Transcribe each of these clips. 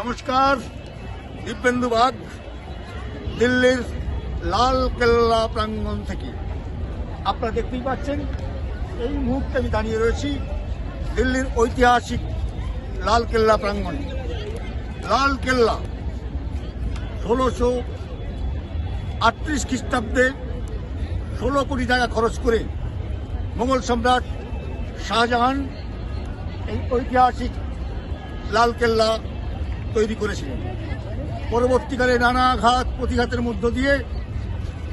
নমস্কার, দিব্যেন্দু বাগ, দিল্লির লাল কেল্লা প্রাঙ্গণ থেকে। আপনারা দেখতেই পাচ্ছেন, এই মুহূর্তে আমি দাঁড়িয়ে রয়েছি দিল্লির ঐতিহাসিক লাল কেল্লা প্রাঙ্গণে। লাল কেল্লা ষোলোশো আটত্রিশ খ্রিস্টাব্দে ষোলো কোটি টাকা খরচ করে মোগল সম্রাট শাহজাহান এই ঐতিহাসিক লাল কেল্লা তৈরি করেছিলেন। পরবর্তীকালে নানা ঘাত প্রতিঘাতের মধ্য দিয়ে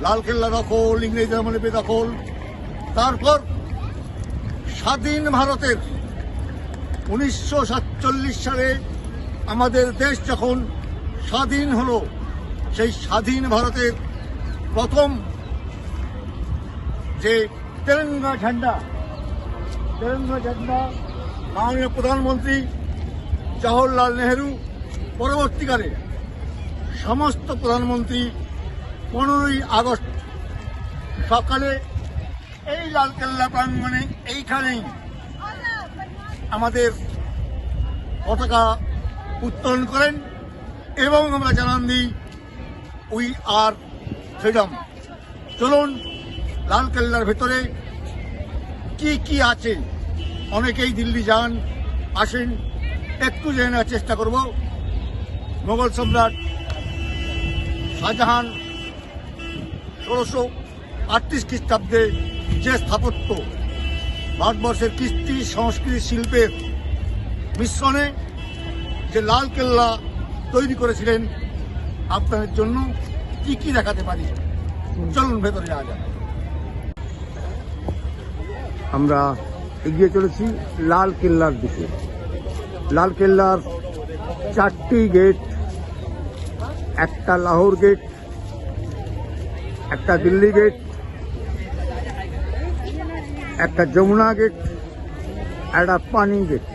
লালকেল্লা দখল ইংরেজদের আমলে বেদখল তারপর স্বাধীন ভারতের উনিশশো সাতচল্লিশ সালে আমাদের দেশ যখন স্বাধীন হলো, সেই স্বাধীন ভারতের প্রথম যে তেলেঙ্গা ঝান্ডা তেলেঙ্গা ঝান্ডা মাননীয় প্রধানমন্ত্রী জওহরলাল নেহেরু পরবর্তীকালে সমস্ত প্রধানমন্ত্রী পনেরোই আগস্ট সকালে এই লালকেল্লা প্রাঙ্গণে এইখানেই আমাদের পতাকা উত্তোলন করেন এবং আমরা জানান দিই উই আর ফ্রিডম চলুন, লালকেল্লার ভেতরে কি কি আছে? অনেকেই দিল্লি যান, আসেন, একটু জেনে চেষ্টা করব। মোগল সম্রাট শাহজাহান ষোলোশো আটত্রিশ খ্রিস্টাব্দে যে স্থাপত্য ভারতবর্ষের কৃষ্টি সংস্কৃতি শিল্পের মিশ্রণে যে লাল কেল্লা তৈরি করেছিলেন, আপনাদের জন্য কি কি দেখাতে পারি? চলুন ভেতরে যাওয়া যাক। আমরা এগিয়ে চলেছি লাল কেল্লার দিকে। লাল কেল্লার চারটি গেট, একটা লাহোর গেট, একটা দিল্লি গেট, একটা যমুনা গেট, একটা পানি গেট।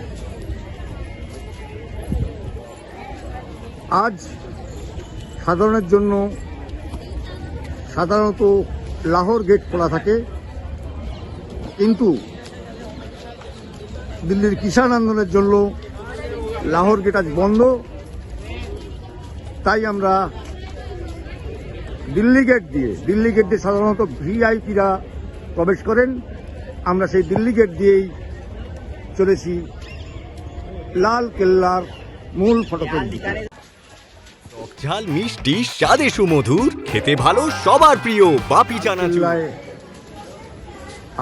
আজ সাধারণের জন্য সাধারণত লাহোর গেট খোলা থাকে, কিন্তু দিল্লির কিষাণ আন্দোলনের জন্য লাহোর গেট আজ বন্ধ। তাই আমরা দিল্লি গেট দিয়ে দিল্লি গেট দিয়ে সাধারণত ভিআইপিরা প্রবেশ করেন। আমরা সেই দিল্লি গেট দিয়েই চলেছি লাল কেল্লার মূল ফটকের দিকে। ঝাল মিষ্টি স্বাদে সুমধুর খেতে ভালো সবার প্রিয় বাপি চানাচুর। কেল্লায়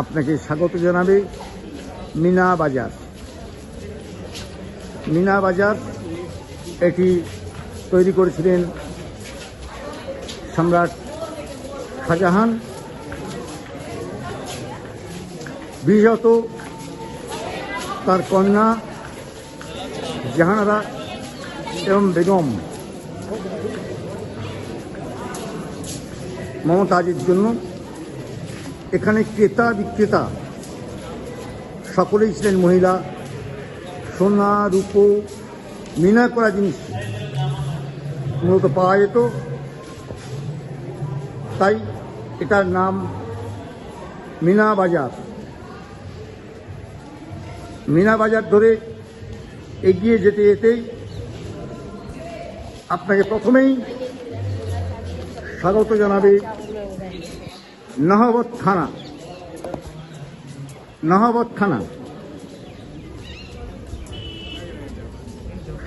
আপনাকে স্বাগত জানাবে মিনা বাজার। মিনা বাজার। এটি তৈরি করেছিলেন সম্রাট শাহজাহান। বিশেষত তার কন্যা জাহানারা এবং বেগম মমতাজের জন্য। এখানে ক্রেতা বিক্রেতা সকলেই ছিলেন মহিলা। সোনা রূপো মিনা করা জিনিস মূলত পাওয়া যেত। তাই এটার নাম মিনা বাজার। মিনা বাজার ধরে এগিয়ে যেতে যেতেই আপনাকে প্রথমেই স্বাগত জানাবে নহবত থানা। নহবত থানা।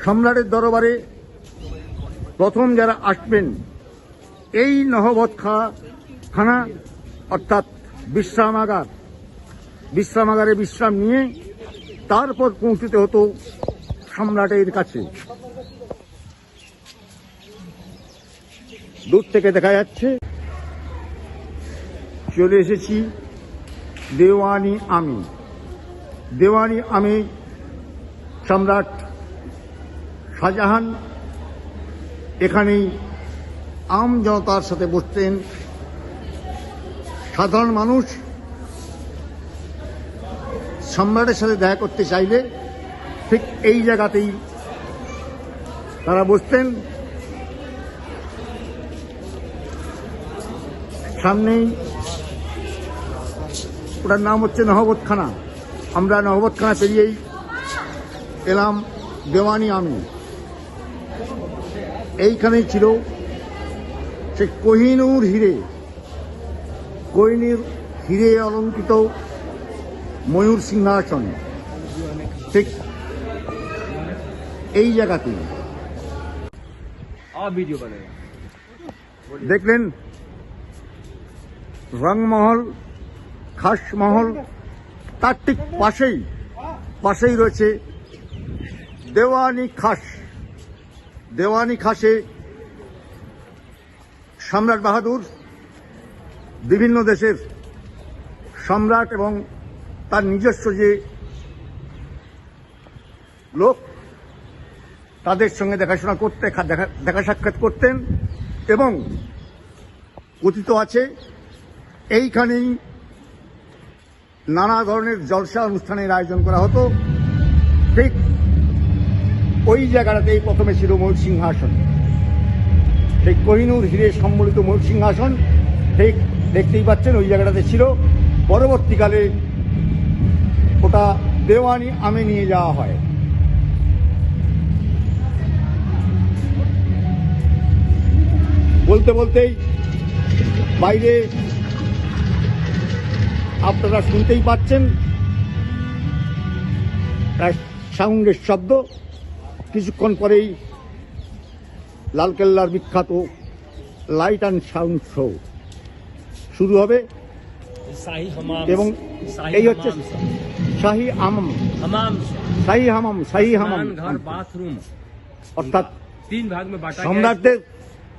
সম্রাটের দরবারে প্রথম যারা আসবেন, এই নহবত খা থানা অর্থাৎ বিশ্রামাগার, বিশ্রামাগারে বিশ্রাম নিয়ে তারপর পৌঁছতে হতো সম্রাটের কাছে। দূর থেকে দেখা যাচ্ছে, চলে এসেছি দেওয়ানি আমি। দেওয়ানি আমি সম্রাট শাহজাহান এখানেই আম জনতার সাথে বসতেন সাধারণ মানুষ সম্রাটের সাথে দেখা করতে চাইলে ঠিক এই জায়গাতেই তারা বসতেন সামনেই ওটার নাম হচ্ছে নহবতখানা আমরা নহবতখানা পেরিয়েই এলাম দেওয়ানি আমি। এইখানেই ছিল সেই কোহিনুর হিরে। কোহিনীর হিরে অলঙ্কিত ময়ূর সিংহাসন। ঠিক এই জায়গাতে। দেখলেন? রংমহল খাসমহল তার ঠিক পাশেই পাশেই রয়েছে দেওয়ানি খাস। দেওয়ানি খাসে, সম্রাট বাহাদুর, বিভিন্ন দেশের সম্রাট এবং তার নিজস্ব যে লোক, তাদের সঙ্গে দেখাশোনা করতে দেখা সাক্ষাৎ করতেন এবং কথিত আছে, এইখানেই নানা ধরনের জলসা অনুষ্ঠানের আয়োজন করা হতো। ঠিক ওই জায়গাটাতেই প্রথমে ছিল ময়ূর সিংহাসন। সেই কোহিনুর হিরে সম্বলিত ময়ূর সিংহাসন ঠিক দেখতেই পাচ্ছেন ওই জায়গাটাতে ছিল। পরবর্তীকালে ওটা দেওয়ানি আমে নিয়ে যাওয়া হয়। বলতে বলতেই বাইরে আপনারা শুনতেই পাচ্ছেন সাউন্ডের শব্দ। কিছুক্ষণ পরেই লালকেল্লার বিখ্যাত লাইট অ্যান্ড সাউন্ড শো শুরু হবে। এবং এই হচ্ছে শাহি আমাম শাহি হামাম শাহি হামাম। বাথরুম অর্থাৎ তিন ভাগ সম্রাটদের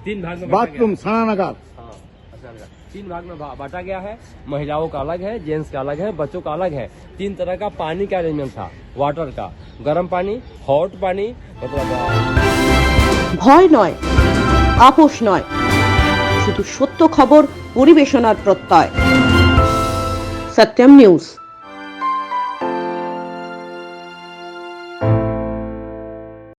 তিন ভাগ বাথরুম সানানাগার। হ্যাঁ, আচ্ছা, আচ্ছা। तीन भाग में बा- बांटा गया है महिलाओं का अलग है जेंट्स का अलग है बच्चों का अलग है तीन तरह का पानी का अरेंजमेंट था वाटर का गर्म पानी हॉट पानी मतलब ভয় নয় আপোষ নয় শুধু সত্য খবর পরিবেশনার প্রত্যয় সত্যম নিউজ